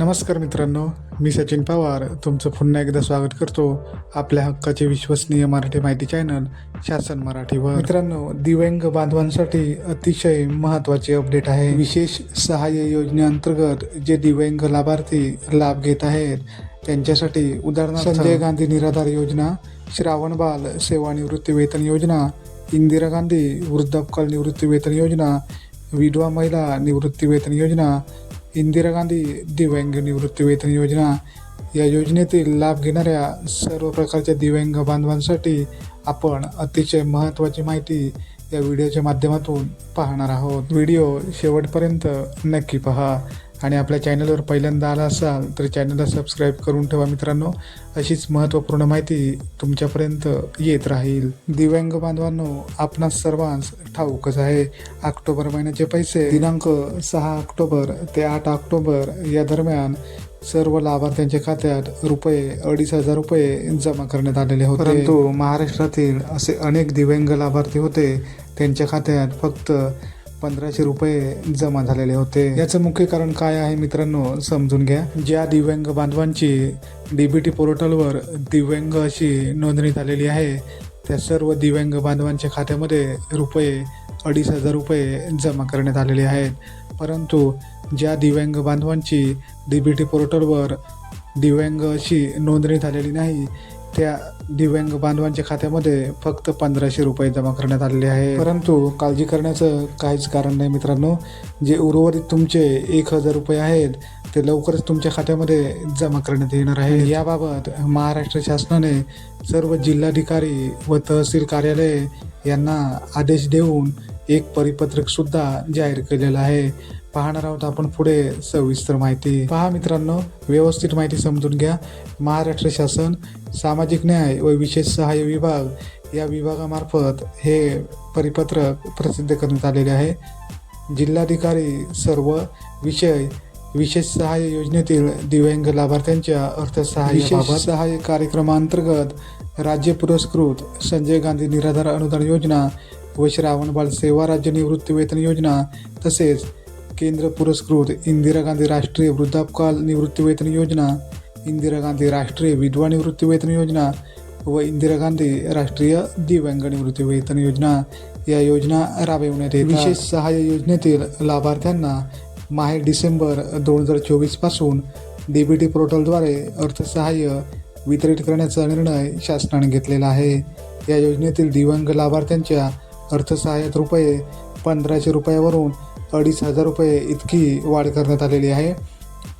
नमस्कार मित्रांनो मी सचिन पवार. तुमचं पुन्हा एकदा स्वागत करतो आपल्या हक्काचे विश्वसनीय मराठी माहिती चॅनल शासन मराठीवर. मित्रांनो दिव्यांग बांधवांसाठी अतिशय महत्त्वाचे अपडेट आहे. विशेष सहाय्य योजनेअंतर्गत जे दिव्यांग लाभार्थी लाभ घेत आहेत त्यांच्यासाठी उदाहरणार्थ संजय गांधी निराधार योजना श्रावण बाल सेवानिवृत्ती वेतन योजना इंदिरा गांधी वृद्धापकाल निवृत्ती वेतन योजना विधवा महिला निवृत्ती वेतन योजना इंदिरा गांधी दिव्यांग निवृत्तीवेतन योजना. या योजनेतील लाभ घेणाऱ्या सर्व प्रकारच्या दिव्यांग बांधवांसाठी आपण अतिशय महत्त्वाची माहिती या व्हिडिओच्या माध्यमातून पाहणार आहोत. व्हिडिओ शेवटपर्यंत नक्की पहा. आणि आपल्या चॅनलवर पहिल्यांदा आला असाल तर चॅनलला सबस्क्राईब करून ठेवा मित्रांनो. अशीच महत्त्वपूर्ण माहिती तुमच्यापर्यंत येत राहील. दिव्यांग बांधवांनो आपणास सर्वांस ठाऊकच आहे. ऑक्टोबर महिन्याचे पैसे दिनांक सहा ऑक्टोबर ते आठ ऑक्टोबर या दरम्यान सर्व लाभार्थ्यांच्या खात्यात रुपये अडीच हजार रुपये जमा करण्यात आलेले होते. परंतु महाराष्ट्रातील असे अनेक दिव्यांग लाभार्थी होते. त्यांच्या खात्यात फक्त पंधराशे रुपये जमा झालेले होते. याचं मुख्य कारण काय आहे मित्रांनो समजून घ्या. ज्या दिव्यांग बांधवांची डीबीटी पोर्टलवर दिव्यांग अशी नोंदणी झालेली आहे त्या सर्व दिव्यांग बांधवांच्या खात्यामध्ये रुपये अडीच हजार रुपये जमा करण्यात आलेले आहेत. परंतु ज्या दिव्यांग बांधवांची डीबीटी पोर्टलवर दिव्यांग अशी नोंदणी झालेली नाही त्या दिव्यांग बांधवांच्या खात्यामध्ये फक्त पंधराशे रुपये जमा करण्यात आलेले आहे. परंतु काळजी करण्याचं काहीच कारण नाही मित्रांनो. जे उर्वरित तुमचे एक हजार रुपये आहेत ते लवकरच तुमच्या खात्यामध्ये जमा करण्यात येणार आहे. याबाबत महाराष्ट्र शासनाने सर्व जिल्हाधिकारी व तहसील कार्यालय यांना आदेश देऊन एक परिपत्रक सुद्धा जाहीर केलेलं आहे. पाहणार आहोत आपण पुढे सविस्तर माहिती. पहा मित्रांनो व्यवस्थित माहिती समजून घ्या. महाराष्ट्र शासन सामाजिक न्याय व विशेष सहाय्य विभाग या विभागामार्फत हे परिपत्रक प्रसिद्ध करण्यात आलेले आहे. जिल्हाधिकारी सर्व विषय विशेष सहाय्य योजनेतील दिव्यांग लाभार्थ्यांच्या अर्थसहाय्य सहाय्य कार्यक्रमांतर्गत राज्य पुरस्कृत संजय गांधी निराधार अनुदान योजना व श्रावण बाळ सेवा राज्य निवृत्ती वेतन योजना तसेच केंद्र पुरस्कृत इंदिरा गांधी राष्ट्रीय वृद्धापकाल निवृत्तीवेतन योजना इंदिरा गांधी राष्ट्रीय विधवा निवृत्तीवेतन योजना व इंदिरा गांधी राष्ट्रीय दिव्यांग निवृत्तीवेतन योजना या योजना राबविण्यात येत विशेष सहाय्य योजनेतील लाभार्थ्यांना माहे डिसेंबर दोन हजार चोवीसपासून डी बी टी पोर्टलद्वारे अर्थसहाय्य वितरित करण्याचा निर्णय शासनाने घेतलेला आहे. या योजनेतील दिव्यांग लाभार्थ्यांच्या अर्थसहाय्यात रुपये पंधराशे रुपयावरून अडीच हजार रुपये इतकी वाढ करण्यात आलेली आहे.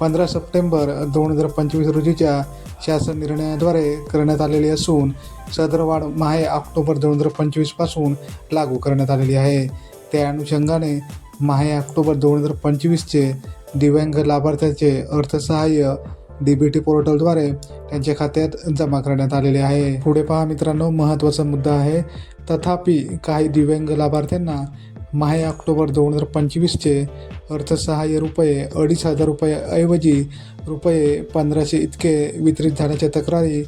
पंधरा सप्टेंबर दोन हजार पंचवीस रोजीच्या शासन निर्णयाद्वारे करण्यात आलेली असून सदर वाढ माहे ऑक्टोबर दोन हजार पंचवीसपासून लागू करण्यात आलेली आहे. त्या अनुषंगाने माहे ऑक्टोबर दोन हजार पंचवीसचे दिव्यांग लाभार्थ्याचे अर्थसहाय्य डी बी टी पोर्टलद्वारे त्यांच्या खात्यात जमा करण्यात आलेले आहे. पुढे पहा मित्रांनो महत्त्वाचा मुद्दा आहे तथापि काही दिव्यांग लाभार्थ्यांना माहे ऑक्टोबर दोन हजार पंचवीसचे अर्थसहाय्य रुपये अडीच हजार रुपयाऐवजी रुपये पंधराशे इतके वितरित झाल्याच्या तक्रारी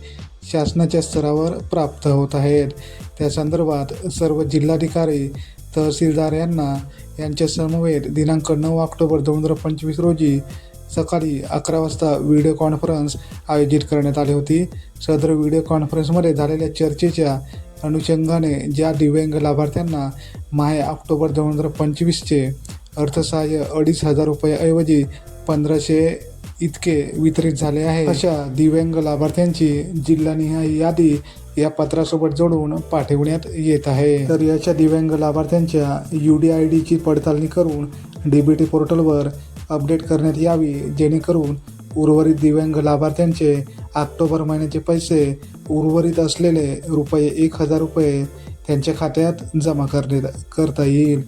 शासनाच्या स्तरावर प्राप्त होत आहेत. त्या संदर्भात सर्व जिल्हाधिकारी तहसीलदार यांना यांच्या समवेत दिनांक नऊ ऑक्टोबर दोन हजार पंचवीस रोजी सकाळी अकरा वाजता व्हिडिओ कॉन्फरन्स आयोजित करण्यात आली होती. सदर व्हिडिओ कॉन्फरन्समध्ये झालेल्या चर्चेच्या अनुषंगाने ज्या दिव्यांग लाभार्थ्यांना माहे ऑक्टोबर दोन हजार पंचवीसचे अर्थसहाय्य अडीच हजार रुपयाऐवजी पंधराशे इतके वितरित झाले आहे अशा दिव्यांग लाभार्थ्यांची जिल्हानिहाय यादी या पत्रासोबत जोडून पाठवण्यात येत आहे. तर याच्या दिव्यांग लाभार्थ्यांच्या यू डी आय डीची पडताळणी करून डी बी टी पोर्टलवर अपडेट करण्यात यावी जेणेकरून उर्वरित दिव्यांग लाभार्थ्यांचे ऑक्टोबर महिन्याचे पैसे उर्वरित असलेले रुपये एक हजार रुपये त्यांच्या खात्यात जमा करणे करता येईल.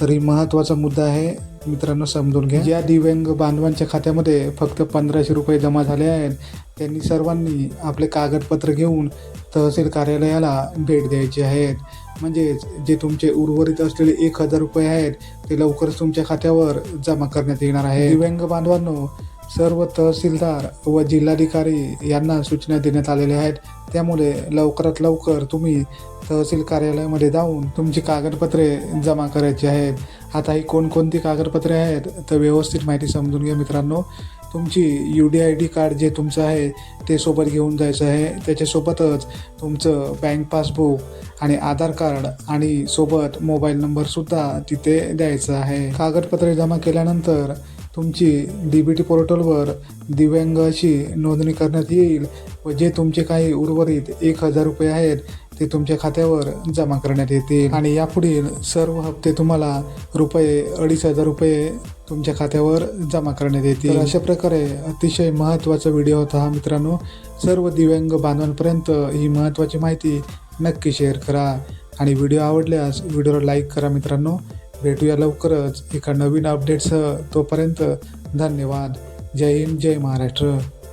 तरी महत्त्वाचा मुद्दा आहे मित्रांनो समजून घ्या. ज्या दिव्यांग बांधवांच्या खात्यामध्ये फक्त पंधराशे रुपये जमा झाले आहेत त्यांनी सर्वांनी आपले कागदपत्र घेऊन तहसील कार्यालयाला भेट द्यायची आहेत. म्हणजेच जे तुमचे उर्वरित असलेले एक हजार रुपये आहेत ते लवकरच तुमच्या खात्यावर जमा करण्यात येणार आहे दिव्यांग बांधवांनो सर्व तहसीलदार व जिल्हाधिकारी यांना सूचना देण्यात आलेल्या आहेत. त्यामुळे लवकरात लवकर तुम्ही तहसील कार्यालयामध्ये जाऊन तुमची कागदपत्रे जमा करायची आहेत. आता ही कोणकोणती कागदपत्रे आहेत तर व्यवस्थित माहिती समजून घ्या मित्रांनो. तुमची U D I D card जे तुमचं आहे ते सोबत घेऊन जायचं आहे. त्याच्यासोबतच तुमचं बँक पासबुक आणि आधार कार्ड आणि सोबत मोबाईल नंबरसुद्धा तिथे द्यायचा आहे. कागदपत्रे जमा केल्यानंतर तुमची डी बी टी पोर्टलवर दिव्यांग अशी नोंदणी करण्यात येईल व जे तुमचे काही उर्वरित एक हजार रुपये आहेत ते तुमच्या खात्यावर जमा करण्यात येतील. आणि यापुढील सर्व हप्ते तुम्हाला रुपये अडीच हजार रुपये तुमच्या खात्यावर जमा करण्यात येतील. अशा प्रकारे अतिशय महत्त्वाचा व्हिडिओ होता हा मित्रांनो. सर्व दिव्यांग बांधवांपर्यंत ही महत्त्वाची माहिती नक्की शेअर करा. आणि व्हिडिओ आवडल्यास व्हिडिओला लाईक करा मित्रांनो. भेटूया लवकरच एका नवीन अपडेटसह तोपर्यंत धन्यवाद. जय हिंद जय महाराष्ट्र.